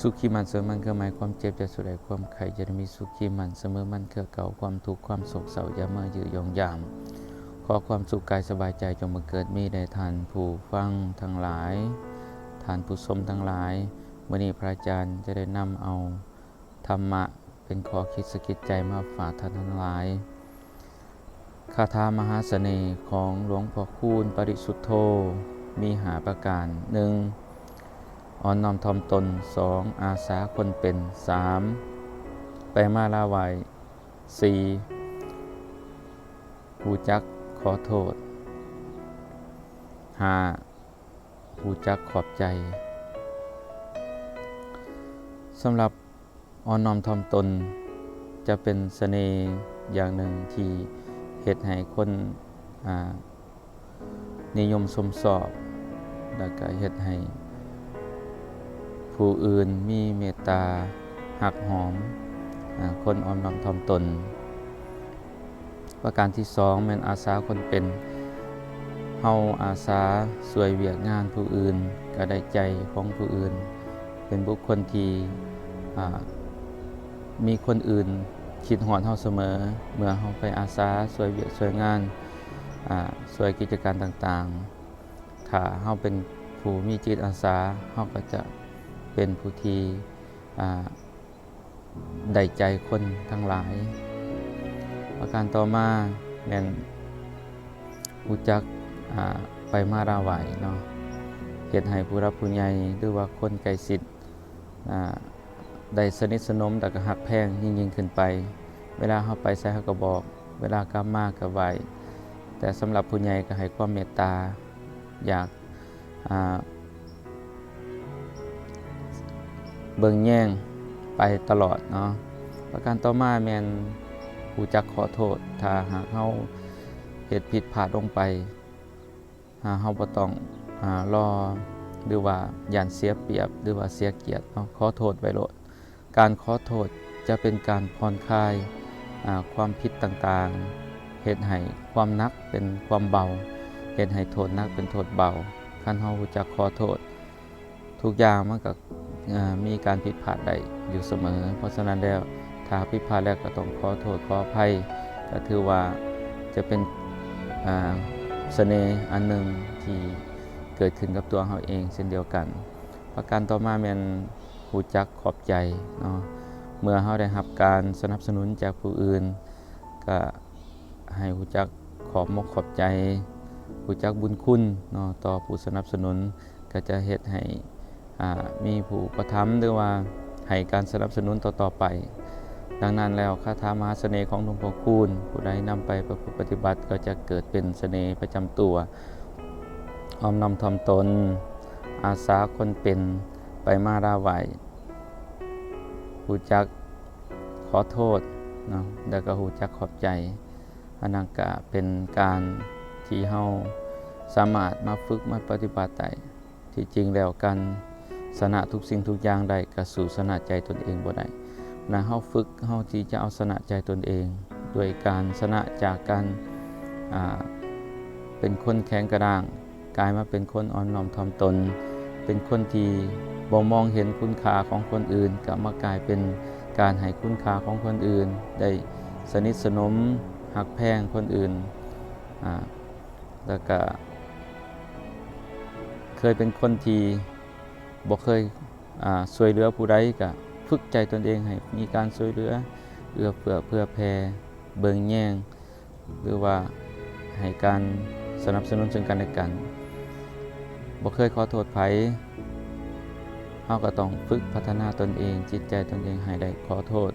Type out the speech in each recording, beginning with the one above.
สุขีมันเสมอมันคือหมายความเจ็บจะสุดใดความไข่จะมีสุขีมันเสมอมันคือเก่าความทุกข์ความโศกเศร้าอย่ามายือยองยาม ขอความสุขกายสบายใจจงบังเกิดมีในทานผู้ฟังทั้งหลายทานผู้ชมทั้งหลายวันนี้พระอาจารย์จะได้นำเอาธรรมะเป็นขอคิดสะกิดใจมาฝากท่านทั้งหลายคาถามหาเสน่ห์ของหลวงพ่อคูณปริสุทธโธมีหาประการหนึ่ง อ่อนน้อมถ่อมตน 2. อาสาคนเป็น 3. ไปมาลาไว 4. ผู้จักขอโทษ 5. ผู้จักขอบใจสำหรับอ่อนน้อมถ่อมตน จะเป็นเสน่ห์อย่างหนึ่งที่เหตุให้คนนิยมสมสอบ แล้วก็เหตุให้ ผู้อื่นมีเมตตาหักหอมอคนอ่อนน้อมถ่อมตน ประการที่สองแม่นอาสาคนเป็นเฮาอาสาสวยเวียกงานผู้อื่นก็ได้ใจของผู้อื่น เป็นบุคคลที่มีคนอื่นคิดหอนเฮาเสมอ เมื่อเฮาไปอาสาสวยเวียกสวยงานอ่าสวยกิจการต่างๆถ้าเฮาเป็นผู้มีจิตอาสาเฮาก็จะ เป็นผู้ที่ได้ใจคนทั้งหลาย ประการต่อมาแม่นอุจักไปมาราไหวเนาะเหตุให้ผู้รับผู้ใหญ่หรือว่าคนไกลสิทธิ์ได้สนิทสนมแต่ก็หักแพงยิ่งยิ่งขึ้นไป เวลาเข้าไปใส่เขาก็บอก เวลากลับมาก็ไหวแต่สำหรับผู้ใหญ่ก็ให้ความเมตตาอยาก เบิ่งแย่งไปตลอดเนาะประการต่อมาแมนผู้จักขอโทษ ถ้าหากเฮาเหตุผิดพลาดลงไปหาเฮาบ่ต้องอ่ารอหรือว่าย่านเสียเปรียบ หรือว่าเสียเกียรติเนาะขอโทษไว้โลดการขอโทษจะเป็นการผ่อนคลายความผิดต่างๆเหตุให้ความนักเป็นความเบาเหตุให้โทษนักเป็นโทษเบาคันเฮาจักขอโทษ ทุกอย่างมันก็ มีการผิดพลาดได้อยู่เสมอ เพราะฉะนั้นแล้วถ้าผิดพลาดแล้วก็ต้องขอโทษขออภัย ก็ถือว่าจะเป็นเสน่ห์อันหนึ่งที่เกิดขึ้นกับตัวเราเองเช่นเดียวกัน ประการต่อมาแม่นหูจักขอบใจเนาะเมื่อเราได้รับการสนับสนุนจากผู้อื่น ก็ให้หูจักขอบมกขอบใจหูจักบุญคุณเนาะต่อผู้สนับสนุนก็จะเฮ็ดให้ มีผู้ประทับหรือว่าให้การสนับสนุนต่อๆไป ดังนั้นแล้วคาถามหาเสน่ห์ของหลวงพ่อคูณผู้ใดนำไปประพฤติปฏิบัติก็จะเกิดเป็นเสน่ห์ประจำตัวออมนำทอมตน อาสาคนเป็นไปมาราไหวหูจักขอโทษเนาะแล้วก็หูจักขอบใจอันนั้นก็เป็นการที่เฮาสามารถมาฝึกมาปฏิบัติได้ที่จริงแล้วกัน สนะทุกสิ่งทุกอย่างใดก็สู่สนะใจตนเองบ่ได้นะเฮาฝึกเฮาที่จะเอาสนะใจตนเองด้วยการสนะจากการอ่าเป็นคนแข็งกระด้าง กลายมาเป็นคนอ่อนน้อมถ่อมตน เป็นคนที่บ่มองเห็นคุณค่าของคนอื่นกลับมากลายเป็นการให้คุณค่าของคนอื่น ได้สนิทสนมหักแพงคนอื่นอ่าแล้วก็เคยเป็นคนที่ บ่เคยช่วยเหลือผู้ใดก็ฝึกใจตนเองให้มีการช่วยเหลือเอื้อเฟื้อเพื่อแผ่เบิ่งแย่งหรือว่าให้การสนับสนุนซึ่งกันและกันบ่เคยขอโทษไผเฮาก็ต้องฝึกพัฒนาตนเอง จิตใจตนเองให้ได้ขอโทษ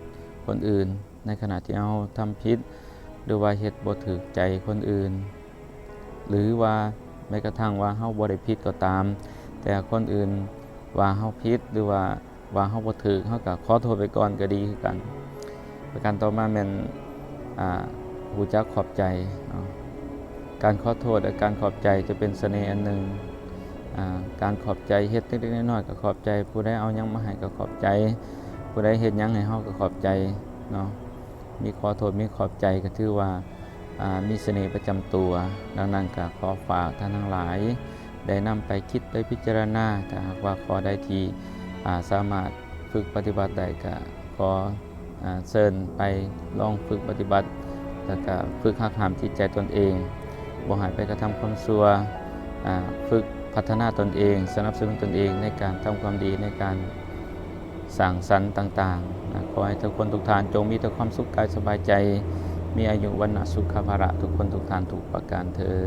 คนอื่น ในขณะที่เฮาทำผิดหรือว่าเฮ็ดบ่ถูกใจคนอื่น หรือว่าแม้กระทั่งว่าเฮาบ่ได้ผิดก็ตาม แต่คนอื่น ว่าเฮาผิดหรือว่าว่าเฮาบ่ถูกเฮาก็ขอโทษไปก่อนก็ดีคือกัน ประการต่อมาแม่นอ่ารู้จักขอบใจเนาะการขอโทษและการขอบใจจะเป็นเสน่ห์อันหนึ่งอ่าการขอบใจเฮ็ดเล็กๆน้อยๆก็ขอบใจ ผู้ใดเอาหยังมาให้ก็ขอบใจ ผู้ใดเฮ็ดหยังให้เฮาก็ขอบใจเนาะมีขอโทษมีขอบใจก็ถือว่าอ่ามีเสน่ห์ประจำตัว ดังนั้นก็ขอฝากท่านทั้งหลาย ได้นำไปคิดไปพิจารณาถ้าหากว่าขอได้ทีาสามารถฝึกปฏิบัติได้ก็ขอเชิญไปลองฝึกปฏิบัติ แล้วก็ฝึกหักหามจิตใจตนเองบ่หายไปกระทำความชั่วฝึกพัฒนาตนเอง สนับสนุนตนเองในการทำความดีในการสร้างสรรค์ต่างๆขอให้ทุกคนทุกท่านจงมีแต่ความสุขกายสบายใจ มีอายุวันนะสุขภาระทุกคนทุกท่านทุกประการเธอ